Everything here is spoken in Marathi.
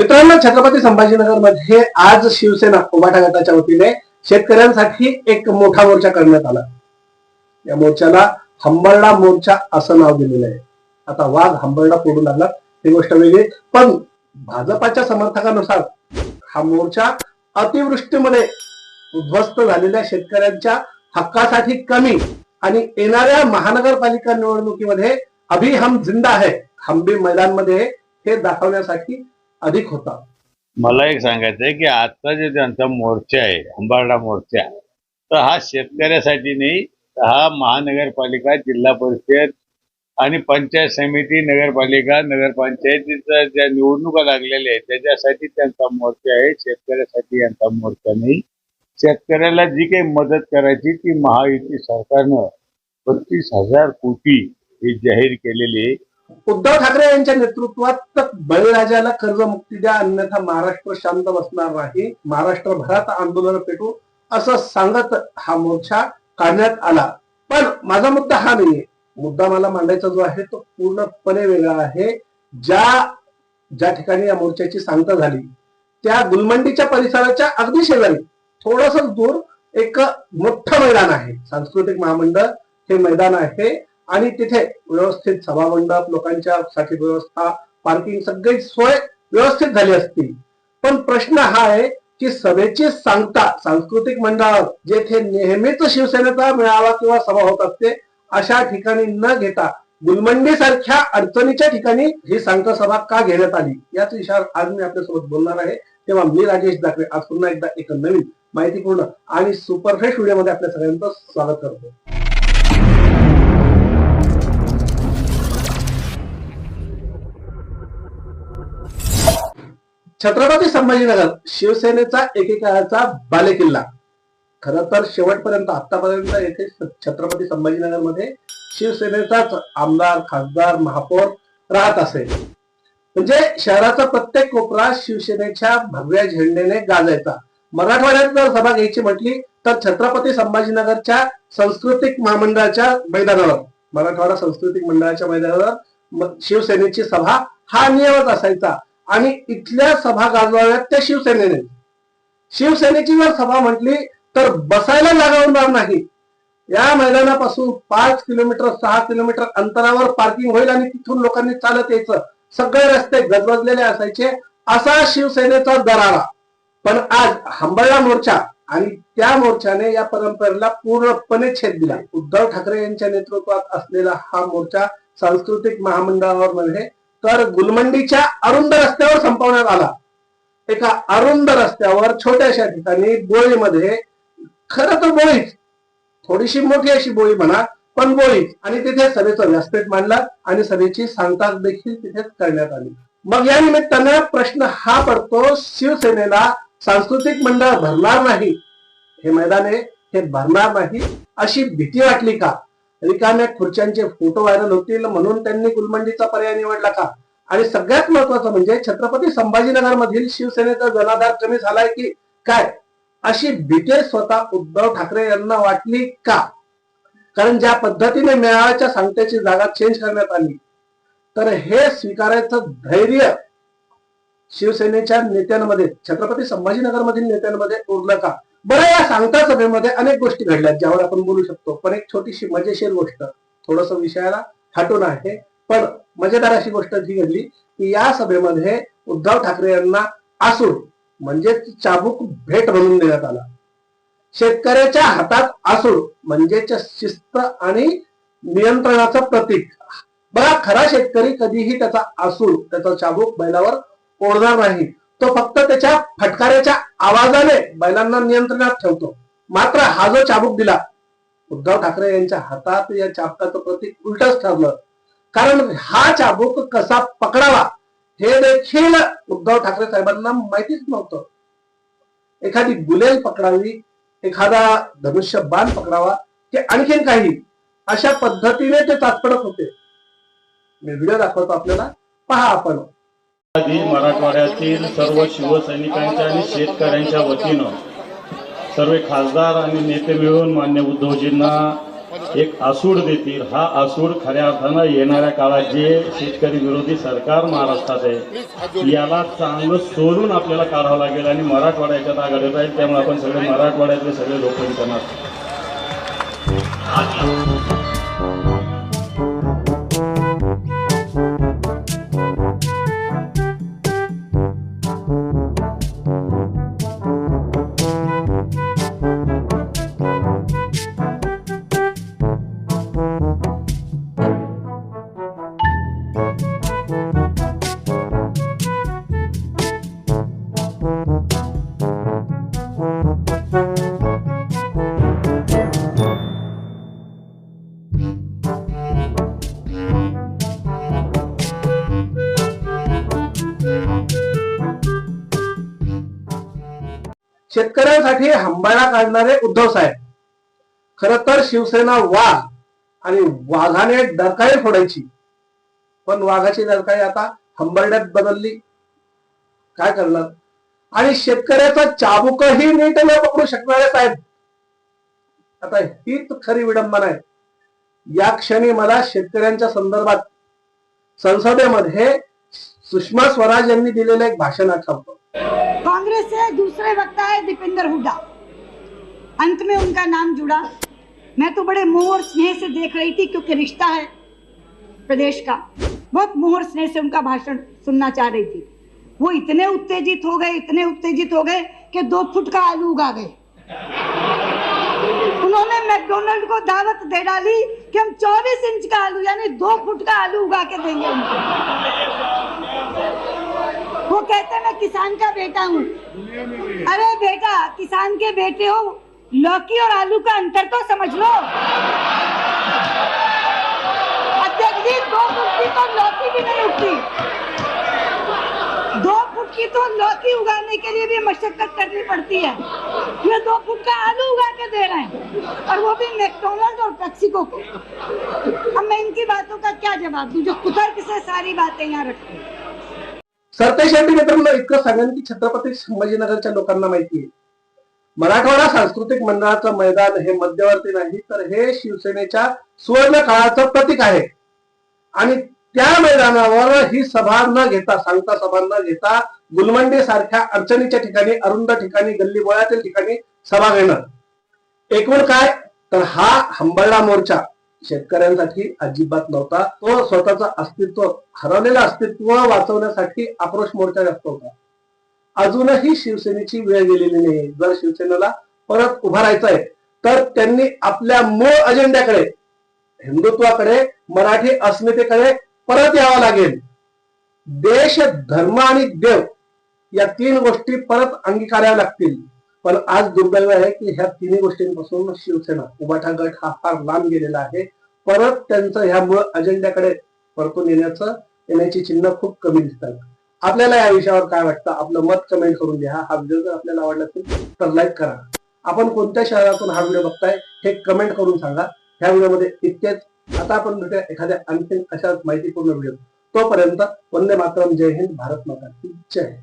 मित्रांनो छत्रपती संभाजीनगरमध्ये आज शिवसेना उभाटा गटाच्या वतीने शेतकऱ्यांसाठी एक मोठा मोर्चा करण्यात आला. या मोर्चाला हंबरडा मोर्चा असं नाव दिलेलं आहे. आता वाघ हंबरडा फोडू लागला ही गोष्ट वेगळी. पण भाजपाच्या समर्थकानुसार हा मोर्चा अतिवृष्टीमध्ये उद्ध्वस्त झालेल्या शेतकऱ्यांच्या हक्कासाठी कमी आणि येणाऱ्या महानगरपालिका निवडणुकीमध्ये अभी हम जिंदा है हम भी मैदानमध्ये हे दाखवण्यासाठी अधिक होता. मला एक सांगायचं आहे की आजचा जे त्यांचा मोर्चा आहे अंबारडा मोर्चा तर हा शेतकऱ्यासाठी नाही तर हा महानगरपालिका जिल्हा परिषद आणि पंचायत समिती नगरपालिका नगरपंचायतीच्या ज्या निवडणुका लागलेल्या आहेत त्याच्यासाठी त्यांचा मोर्चा आहे शेतकऱ्यासाठी यांचा मोर्चा नाही. शेतकऱ्याला जी काही मदत करायची ती महायुती सरकारनं बत्तीस हजार कोटी ही जाहीर केलेली आहे. उद्धव ठाकरे यांच्या नेतृत्वात बळीराजाला कर्जमुक्ती द्या अन्यथा महाराष्ट्र शांत बसणार नाही महाराष्ट्रभरात आंदोलन पेटू असं सांगत हा मोर्चा काढण्यात आला. पण माझा मुद्दा हा नाहीये. मुद्दा मला मांडायचा जो आहे तो पूर्णपणे वेगळा आहे. ज्या ज्या ठिकाणी या मोर्चाची सांगता झाली त्या गुलमंडीच्या परिसराच्या अगदी शेजारी थोडस दूर एक मोठं मैदान आहे. सांस्कृतिक महामंडळ हे मैदान आहे. आणि तिथे व्यवस्थित सभामंडप लोकांच्या साठी व्यवस्था पार्किंग सगळी सोय व्यवस्थित झाली असती. पण प्रश्न हा आहे की सभेची सांगता सांस्कृतिक मंडळावर जेथे नेहमीच शिवसेनेचा मेळावा किंवा सभा होत असते अशा ठिकाणी न घेता गुलमंडी सारख्या अडचणीच्या ठिकाणी ही सांगता सभा का घेण्यात आली? याच विषयावर आज मी आपल्यासोबत बोलणार आहे. तेव्हा मी राजेश दाखवे. आज पुन्हा एकदा एक नवीन माहितीपूर्ण आणि सुपरफ्रेश व्हिडिओमध्ये आपल्या सगळ्यांचं स्वागत करतो. छत्रपती संभाजीनगर शिवसेनेचा एकेकाळाचा बालेकिल्ला. खर तर शेवटपर्यंत आतापर्यंत येथे छत्रपती संभाजीनगरमध्ये शिवसेनेचाच आमदार खासदार महापौर राहत असेल म्हणजे शहराचा प्रत्येक कोपरा शिवसेनेच्या भगव्या झेंडेने गाजायचा. मराठवाड्यात जर सभा घ्यायची म्हटली तर छत्रपती संभाजीनगरच्या सांस्कृतिक महामंडळाच्या मैदानावर मराठवाडा सांस्कृतिक मंडळाच्या मैदानावर शिवसेनेची सभा हा नियमच असायचा. आणि इथल्या सभा गाजवाव्यात त्या शिवसेनेने. शिवसेनेची जर सभा म्हटली तर बसायला जागा होणार नाही. या मैदानापासून पाच किलोमीटर सहा किलोमीटर अंतरावर पार्किंग होईल आणि तिथून लोकांनी चालत यायचं. सगळे रस्ते गजबजलेले असायचे असा शिवसेनेचा दरारा. पण आज हंबळला मोर्चा आणि त्या मोर्चाने या परंपरेला पूर्णपणे छेद दिला. उद्धव ठाकरे यांच्या नेतृत्वात असलेला हा मोर्चा सांस्कृतिक महामंडळावर मध्ये तर गुलमंडीच्या अरुंद रस्त्यावर संपवण्यात आला. एका अरुंद रस्त्यावर छोट्याशा ठिकाणी बोळीमध्ये खरं तर बोळीच थोडीशी मोठी अशी बोळी म्हणा पण बोळीच. आणि तिथे सभेचं व्यासपीठ मांडला आणि सभेची सांगताच देखील तिथेच करण्यात आली. मग या निमित्तानं प्रश्न हा पडतो शिवसेनेला सांस्कृतिक मंडळ भरणार नाही हे मैदान आहे हे भरणार नाही अशी भीती वाटली का? रिकाम्या खुर्च्यांचे फोटो व्हायरल होतील? म्हणून त्यांनी गुलमंडीचा पर्याय निवडला का? आणि सगळ्यात महत्वाचं म्हणजे छत्रपती संभाजीनगर मधील शिवसेनेचा जनाधार कमी झालाय की काय? अशी भीती स्वतः उद्धव ठाकरे यांना वाटली का? कारण ज्या पद्धतीने मेळाव्याच्या सांगत्याची जागा चेंज करण्यात आली तर हे स्वीकारायचं धैर्य शिवसेनेच्या नेत्यांमध्ये छत्रपती संभाजीनगर मधील नेत्यांमध्ये उरलं का? बरं या सांगता सभेमध्ये अनेक गोष्टी घडल्यात ज्यावर आपण बोलू शकतो. पण एक छोटीशी मजेशीर गोष्ट थोडस विषयाला हटून आहे. पण मजेदार अशी गोष्ट जी घडली की या सभेमध्ये उद्धव ठाकरे यांना आसूड म्हणजेच चाबूक भेट म्हणून देण्यात आला. शेतकऱ्याच्या हातात आसूड म्हणजेच शिस्त आणि नियंत्रणाचं प्रतीक. बघा खरा शेतकरी कधीही त्याचा आसूड त्याचा चाबूक बैलावर ओढणार नाही. तो फक्त त्याच्या फटकाऱ्याच्या आवाजाने बैलांना नियंत्रणात ठेवतो. मात्र हा जो चाबूक दिला उद्धव ठाकरे यांच्या हातात या चाबकाचं प्रतीक उलटच ठरलं. कारण हा चाबूक कसा पकडावा हे देखील उद्धव ठाकरे साहेबांना माहितीच नव्हतं. एखादी गुलेल पकडावी एखादा धनुष्य बाण पकडावा की आणखीन काही अशा पद्धतीने ते तात्पडत होते. मी व्हिडिओ दाखवतो आपल्याला. पहा आपण. मराठवाड्यातील सर्व शिवसैनिकांच्या आणि शेतकऱ्यांच्या वतीनं सर्व खासदार आणि नेते मिळून मान्य उद्धवजींना एक आसूड देतील. हा आसूड खऱ्या अर्थानं येणाऱ्या काळात जे शेतकरी विरोधी सरकार महाराष्ट्रात आहे याला चांगलं सोडून आपल्याला काढावं लागेल आणि मराठवाड्याच्यात आघाडीत राहील त्यामुळे आपण सगळे मराठवाड्यातले सगळे लोक करणार शेतकऱ्यांसाठी हंबाळा काढणारे उद्धव साहेब. खर तर शिवसेना वाघ आणि वाघाने डरकाळी फोडायची. पण वाघाची डरकाळी आता हंबरड्यात बदलली. काय करणार? आणि शेतकऱ्याचा चाबुकही नीट न पकडू शकणारे साहेब. आता हीच खरी विडंबना आहे. या क्षणी मला शेतकऱ्यांच्या संदर्भात संसदेमध्ये सुषमा स्वराज यांनी दिलेलं एक भाषण आठवतं. कांग्रेस से दूसरे वक्ता है दीपेंद्र हुड्डा। अंत में उनका नाम जुड़ा। मैं तो बड़े मोह और स्नेह से देख रही थी, क्योंकि रिश्ता है प्रदेश का। बहुत मोह और स्नेह से उनका भाषण सुनना चाह रही थी। वो इतने उत्तेजित हो गए, इतने उत्तेजित हो गए कि दो फुट का आलू उगा गए। उन्होंने मैकडोनल्ड को दावत दे डाली कि हम 24 इंच का आलू, यानी दो फुट का आलू उगा के देंगे उनको। वो कहते मैं किसान का बेटा हूँ। अरे बेटा, किसान के बेटे हो, लौकी और आलू का अंतर तो समझ लो। अध्यक्ष जी दो फुट की तो लौकी भी नहीं उगती। दो फुट की तो लौकी उगाने के लिए भी मशक्कत करनी पड़ती है। ये दो फुट का आलू उगा के दे रहे हैं, और वो भी मैकडोनल्ड और पेप्सिको को। अब मैं इनकी बातों का क्या जवाब दूँ? जो कुतर्क से सारी बातें यहाँ रखते हैं। सरतेश यांनी मित्रांनो इतकं सांगेन की छत्रपती संभाजीनगरच्या लोकांना माहिती आहे. मराठवाडा सांस्कृतिक मंडळाचं मैदान हे मध्यवर्ती नाही तर हे शिवसेनेच्या सुवर्ण काळाचं प्रतीक आहे. आणि त्या मैदानावर ही सभा न घेता सांगता सभा न घेता गुलमंडी सारख्या अडचणीच्या ठिकाणी अरुंद ठिकाणी गल्ली बोळातील ठिकाणी सभा घेणं. एकूण काय? तर हा हंबरडा मोर्चा. शेतकऱ्यांसाठी अजिबात नव्हता. तो स्वतःचं अस्तित्व हरवलेलं अस्तित्व वाचवण्यासाठी आक्रोश मोर्चा जास्त होता. अजूनही शिवसेनेची वेळ गेलेली नाही. जर शिवसेनेला परत उभा राहायचं आहे तर त्यांनी आपल्या मूळ अजेंड्याकडे हिंदुत्वाकडे मराठी अस्मितेकडे परत यावं लागेल. देश धर्म आणि देव या तीन गोष्टी परत अंगीकाराव्या लागतील. पण आज दुर्दैव आहे की ह्या तिन्ही गोष्टींपासून शिवसेना उभाठा गट हा फार लांब गेलेला आहे. परत त्यांचं ह्या मूळ अजेंड्याकडे परतून येण्याचं येण्याची चिन्ह खूप कमी दिसतात. आपल्याला या विषयावर काय वाटतं? आपलं मत कमेंट करून लिहा हा व्हिडिओ जर आपल्याला आवडला असेल तर लाईक करा. आपण कोणत्या शहरातून हा व्हिडिओ बघताय हे कमेंट करून सांगा. ह्या व्हिडिओमध्ये इतकेच. आता आपण भेटूया एखाद्या आणखी अशा माहितीपूर्ण व्हिडिओ तोपर्यंत वंदे मातरम. जय हिंद. भारत माता जय जय.